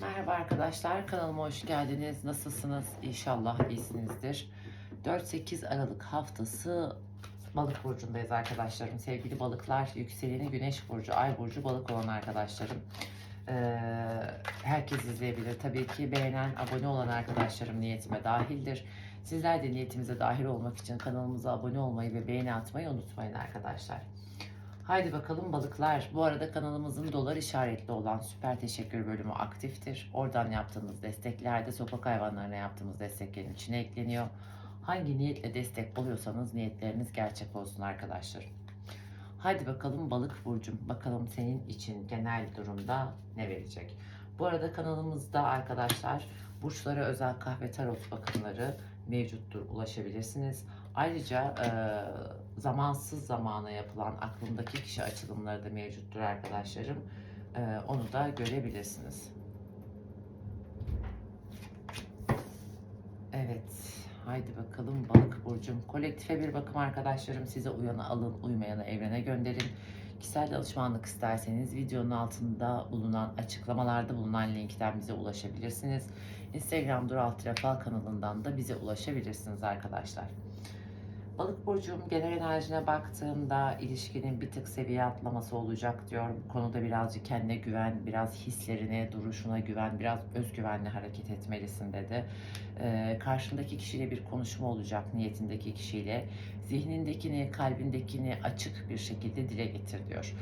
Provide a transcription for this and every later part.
Merhaba arkadaşlar, kanalıma hoş geldiniz. Nasılsınız? İnşallah iyisinizdir. 4-8 Aralık haftası Balık burcundayız arkadaşlarım. Sevgili balıklar, yükseleni Güneş burcu, Ay burcu balık olan arkadaşlarım. Ee, herkes izleyebilir. Tabii ki beğenen, abone olan arkadaşlarım niyetime dahildir. Sizler de niyetimize dahil olmak için kanalımıza abone olmayı ve beğeni atmayı unutmayın arkadaşlar. Haydi bakalım balıklar. Bu arada kanalımızın dolar işaretli olan süper teşekkür bölümü aktiftir. Oradan yaptığınız destekler de sokak hayvanlarına yaptığımız desteklerin içine ekleniyor. Hangi niyetle destek oluyorsanız niyetleriniz gerçek olsun arkadaşlar. Haydi bakalım balık burcum. Bakalım senin için genel durumda ne verecek? Bu arada kanalımızda arkadaşlar burçlara özel kahve tarot bakımları mevcuttur. Ulaşabilirsiniz. Ayrıca e, zamansız zamana yapılan aklımdaki kişi açılımları da mevcuttur arkadaşlarım. E, onu da görebilirsiniz. Evet. Haydi bakalım balık burcum. Kolektife bir bakım arkadaşlarım. Size uyanı alın, uymayanı evrene gönderin. Kişisel danışmanlık isterseniz videonun altında bulunan açıklamalarda bulunan linkten bize ulaşabilirsiniz. Instagram Dural Trafal kanalından da bize ulaşabilirsiniz arkadaşlar. Balık burcum genel enerjine baktığımda ilişkinin bir tık seviye atlaması olacak diyor. Bu konuda birazcık kendine güven, biraz hislerine, duruşuna güven, biraz özgüvenli hareket etmelisin dedi. Ee, karşındaki kişiyle bir konuşma olacak niyetindeki kişiyle. Zihnindekini, kalbindekini açık bir şekilde dile getir diyor.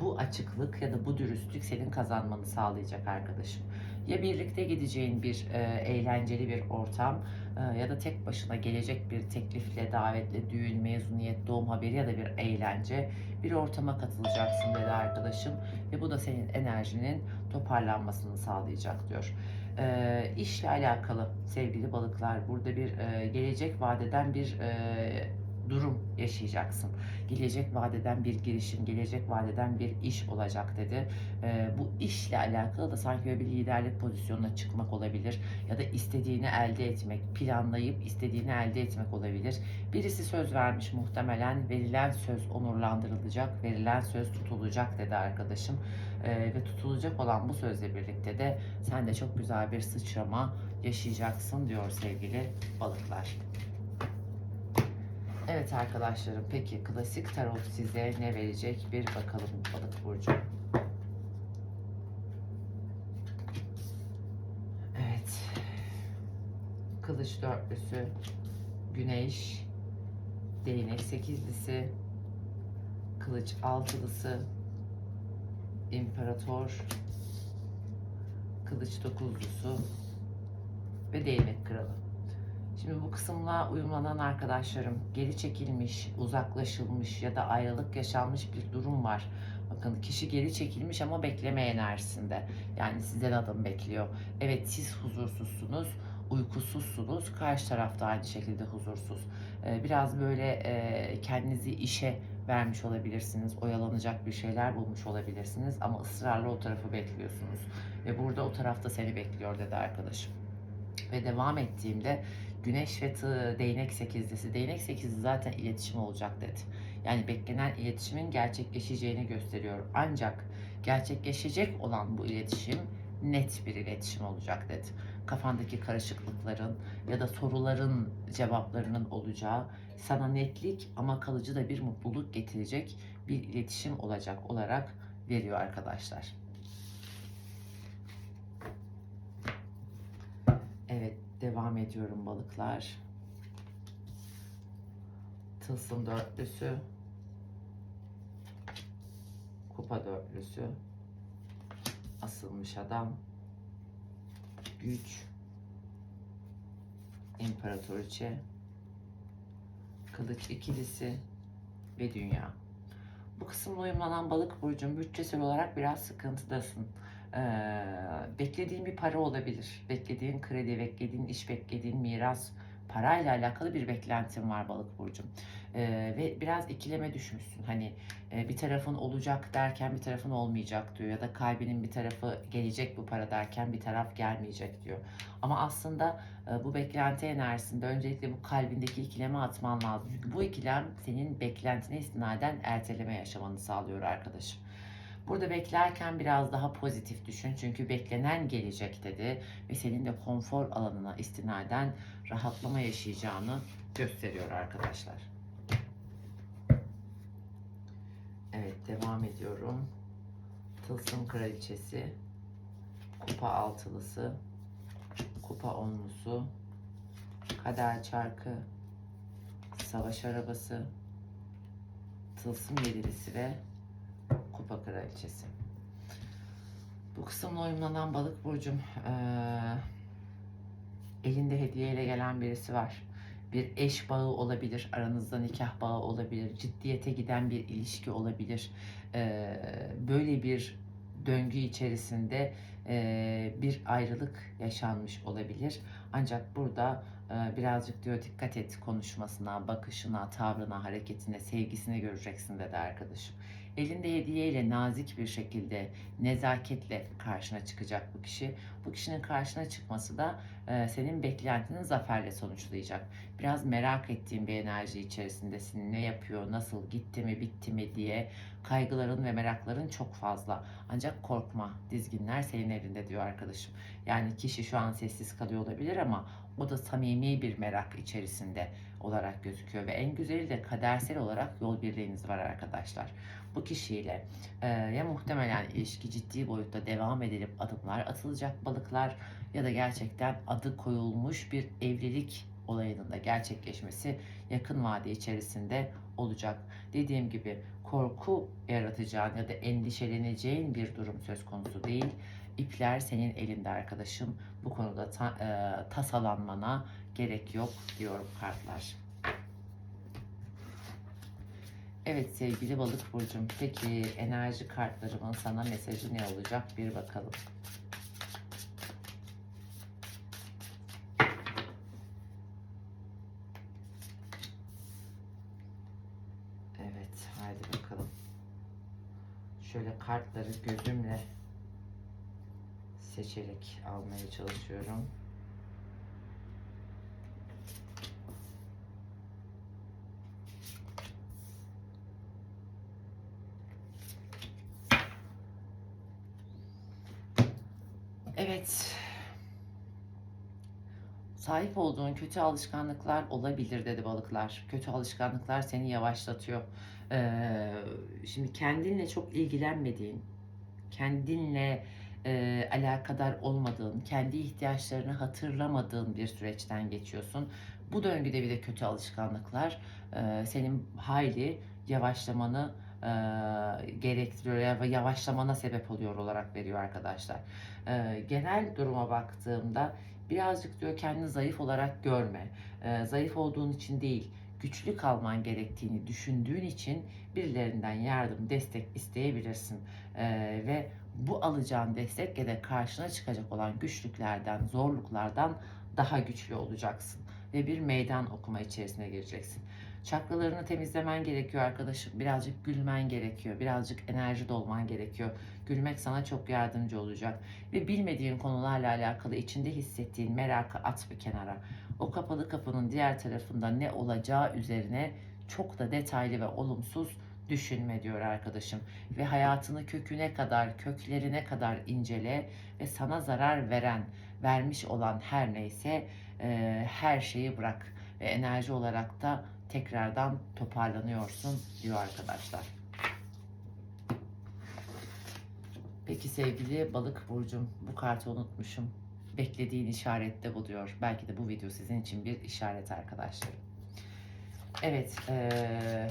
Bu açıklık ya da bu dürüstlük senin kazanmanı sağlayacak arkadaşım. Ya birlikte gideceğin bir e, eğlenceli bir ortam e, ya da tek başına gelecek bir teklifle, davetle, düğün, mezuniyet, doğum haberi ya da bir eğlence bir ortama katılacaksın dedi arkadaşım ve bu da senin enerjinin toparlanmasını sağlayacak diyor. E, işle alakalı sevgili balıklar burada bir e, gelecek vadeden bir e, durum yaşayacaksın. Gelecek vadeden bir girişim, gelecek vadeden bir iş olacak dedi. E, bu işle alakalı da sanki böyle bir liderlik pozisyonuna çıkmak olabilir ya da istediğini elde etmek, planlayıp istediğini elde etmek olabilir. Birisi söz vermiş muhtemelen verilen söz onurlandırılacak, verilen söz tutulacak dedi arkadaşım. E, ve tutulacak olan bu sözle birlikte de sen de çok güzel bir sıçrama yaşayacaksın diyor sevgili balıklar. Evet arkadaşlarım peki klasik tarot size ne verecek bir bakalım balık burcu. Evet. Kılıç dörtlüsü, güneş, değnek sekizlisi, kılıç altılısı, imparator, kılıç dokuzlusu ve değnek kralı. Şimdi bu kısımla uyumlanan arkadaşlarım geri çekilmiş, uzaklaşılmış ya da ayrılık yaşanmış bir durum var. Bakın kişi geri çekilmiş ama bekleme enerjisinde. Yani sizden adım bekliyor. Evet siz huzursuzsunuz, uykusuzsunuz. Karşı tarafta aynı şekilde huzursuz. Ee, biraz böyle e, kendinizi işe vermiş olabilirsiniz. Oyalanacak bir şeyler bulmuş olabilirsiniz. Ama ısrarla o tarafı bekliyorsunuz. Ve burada o tarafta seni bekliyor dedi arkadaşım. Ve devam ettiğimde Güneş ve tığ, değnek sekizlisi. Değnek sekizli zaten iletişim olacak dedi. Yani beklenen iletişimin gerçekleşeceğini gösteriyor. Ancak gerçekleşecek olan bu iletişim net bir iletişim olacak dedi. Kafandaki karışıklıkların ya da soruların cevaplarının olacağı sana netlik ama kalıcı da bir mutluluk getirecek bir iletişim olacak olarak veriyor arkadaşlar. Evet devam ediyorum balıklar. Tılsım dörtlüsü. Kupa dörtlüsü. Asılmış adam. Güç. İmparatoriçe. Kılıç ikilisi ve dünya. Bu kısımda uyumlanan balık burcun bütçesel olarak biraz sıkıntıdasın. Ee, beklediğin bir para olabilir. Beklediğin kredi, beklediğin iş, beklediğin miras, parayla alakalı bir beklentin var balık burcum. Ee, ve biraz ikileme düşmüşsün. Hani e, bir tarafın olacak derken bir tarafın olmayacak diyor. Ya da kalbinin bir tarafı gelecek bu para derken bir taraf gelmeyecek diyor. Ama aslında e, bu beklenti enerjisinde öncelikle bu kalbindeki ikileme atman lazım. Çünkü bu ikilem senin beklentine istinaden erteleme yaşamanı sağlıyor arkadaşım. Burada beklerken biraz daha pozitif düşün. Çünkü beklenen gelecek dedi ve senin de konfor alanına istinaden rahatlama yaşayacağını gösteriyor arkadaşlar. Evet devam ediyorum. Tılsım kraliçesi, kupa altılısı, kupa onlusu, kader çarkı, savaş arabası, tılsım yedilisi ve kupa kraliçesi. Bu kısımla uyumlanan balık burcum eee, elinde hediyeyle gelen birisi var. Bir eş bağı olabilir, aranızda nikah bağı olabilir, ciddiyete giden bir ilişki olabilir. Eee, böyle bir döngü içerisinde eee, bir ayrılık yaşanmış olabilir. Ancak burada eee, birazcık diyor dikkat et konuşmasına, bakışına, tavrına, hareketine, sevgisine göreceksin dedi arkadaşım. Elinde hediyeyle nazik bir şekilde, nezaketle karşına çıkacak bu kişi. Bu kişinin karşına çıkması da e, senin beklentini zaferle sonuçlayacak. Biraz merak ettiğin bir enerji içerisindesin. Ne yapıyor, nasıl, gitti mi, bitti mi diye kaygıların ve merakların çok fazla. Ancak korkma, dizginler senin elinde diyor arkadaşım. Yani kişi şu an sessiz kalıyor olabilir ama o da samimi bir merak içerisinde olarak gözüküyor ve en güzeli de kadersel olarak yol birliğiniz var arkadaşlar. Bu kişiyle e, ya muhtemelen ilişki ciddi boyutta devam edilip adımlar atılacak balıklar ya da gerçekten adı koyulmuş bir evlilik olayının da gerçekleşmesi yakın vade içerisinde olacak. Dediğim gibi korku yaratacağın ya da endişeleneceğin bir durum söz konusu değil. İpler senin elinde arkadaşım. Bu konuda ta- e, tasalanmana gerek yok diyorum kartlar. Evet sevgili balık burcum. Peki enerji kartlarımın sana mesajı ne olacak? Bir bakalım. Evet, haydi bakalım. Şöyle kartları gözümle seçerek almaya çalışıyorum. Evet. Sahip olduğun kötü alışkanlıklar olabilir dedi balıklar. Kötü alışkanlıklar seni yavaşlatıyor. Ee, şimdi kendinle çok ilgilenmediğin, kendinle e, alakadar olmadığın, kendi ihtiyaçlarını hatırlamadığın bir süreçten geçiyorsun. Bu döngüde bir de kötü alışkanlıklar e, senin hayli yavaşlamanı e, gerektiriyor ve yavaşlamana sebep oluyor olarak veriyor arkadaşlar. E, genel duruma baktığımda birazcık diyor kendini zayıf olarak görme. E, zayıf olduğun için değil, güçlü kalman gerektiğini düşündüğün için birilerinden yardım, destek isteyebilirsin. E, ve bu alacağın destek ya da karşına çıkacak olan güçlüklerden, zorluklardan daha güçlü olacaksın ve bir meydan okuma içerisine gireceksin. Çakralarını temizlemen gerekiyor arkadaşım. Birazcık gülmen gerekiyor. Birazcık enerji dolman gerekiyor. Gülmek sana çok yardımcı olacak. Ve bilmediğin konularla alakalı içinde hissettiğin merakı at bir kenara. O kapalı kapının diğer tarafında ne olacağı üzerine çok da detaylı ve olumsuz düşünme diyor arkadaşım. Ve hayatını köküne kadar, köklerine kadar incele ve sana zarar veren, vermiş olan her neyse e, her şeyi bırak. Ve enerji olarak da tekrardan toparlanıyorsun diyor arkadaşlar. Peki sevgili balık burcum bu kartı unutmuşum. Beklediğin işaret de bu diyor. Belki de bu video sizin için bir işaret arkadaşlar. Evet. Ee,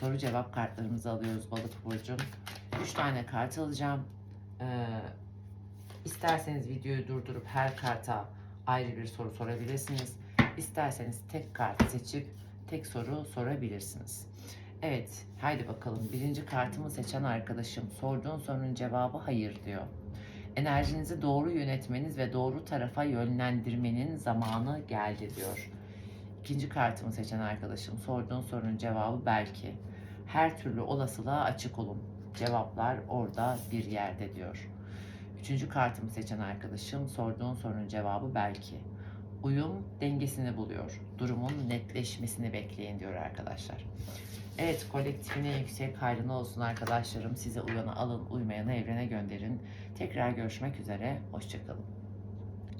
soru cevap kartlarımızı alıyoruz balık burcum. 3 tane kart alacağım. Ee, isterseniz videoyu durdurup her karta ayrı bir soru sorabilirsiniz. İsterseniz tek kart seçip tek soru sorabilirsiniz. Evet, haydi bakalım. Birinci kartımı seçen arkadaşım sorduğun sorunun cevabı hayır diyor. Enerjinizi doğru yönetmeniz ve doğru tarafa yönlendirmenin zamanı geldi diyor. İkinci kartımı seçen arkadaşım sorduğun sorunun cevabı belki. Her türlü olasılığa açık olun. Cevaplar orada bir yerde diyor. Üçüncü kartımı seçen arkadaşım sorduğun sorunun cevabı belki. Uyum dengesini buluyor. Durumun netleşmesini bekleyin diyor arkadaşlar. Evet kolektifin en yüksek hayrına olsun arkadaşlarım. Size uyanı alın, uymayanı evrene gönderin. Tekrar görüşmek üzere. Hoşçakalın.